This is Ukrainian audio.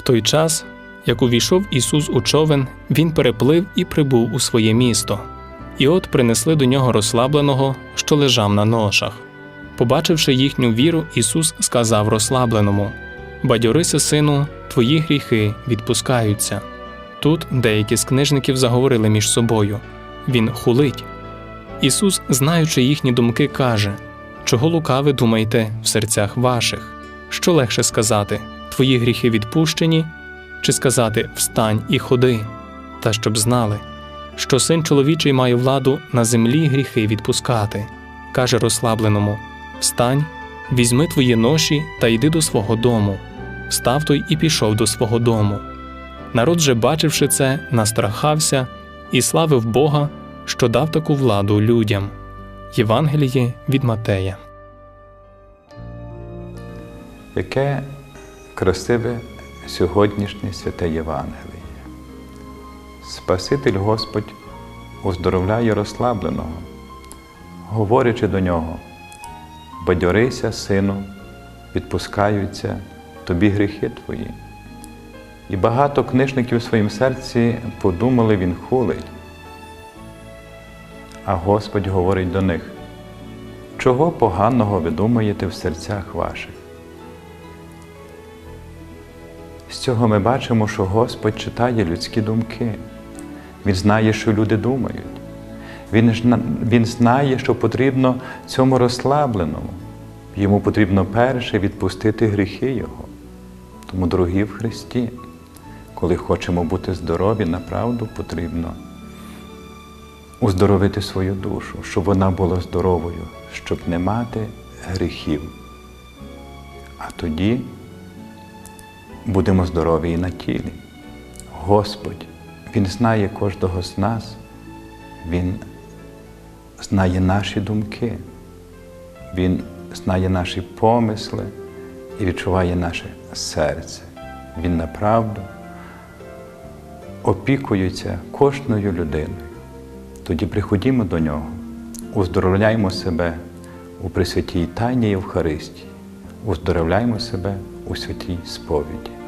В той час, як увійшов Ісус у човен, Він переплив і прибув у своє місто. І от принесли до нього розслабленого, що лежав на ношах. Побачивши їхню віру, Ісус сказав розслабленому: Бадьорися, сину, твої гріхи відпускаються. Тут деякі з книжників заговорили між собою. Він хулить. Ісус, знаючи їхні думки, каже: Чого лукави думаєте в серцях ваших? Що легше сказати: Твої гріхи відпущені, чи сказати Встань і ходи, та щоб знали, що син чоловічий має владу на землі гріхи відпускати, каже розслабленому: Встань, візьми твої ноші та йди до свого дому. Встав той і пішов до свого дому. Народ же, бачивши це, настрахався і славив Бога, що дав таку владу людям. Євангеліє від Матея. Яке красиве сьогоднішнє святе Євангеліє. Спаситель Господь оздоровляє розслабленого, говорячи до нього: Бадьорися, сину, відпускаються тобі гріхи твої. І багато книжників у своїм серці подумали, він хулить. А Господь говорить до них: чого поганого ви думаєте в серцях ваших? Цього ми бачимо, що Господь читає людські думки. Він знає, що люди думають. Він, він знає, що потрібно цьому розслабленому. Йому потрібно перше відпустити гріхи Його. Тому, дорогі в Христі, коли хочемо бути здорові, направду потрібно уздоровити свою душу, щоб вона була здоровою, щоб не мати гріхів. А тоді будемо здорові і на тілі. Господь, Він знає кожного з нас, Він знає наші думки, Він знає наші помисли і відчуває наше серце. Він направду опікується кожною людиною. Тоді приходімо до нього, уздоровляємо себе у Пресвятій Тайні Євхаристії, уздоровляємо себе у святій сповіді.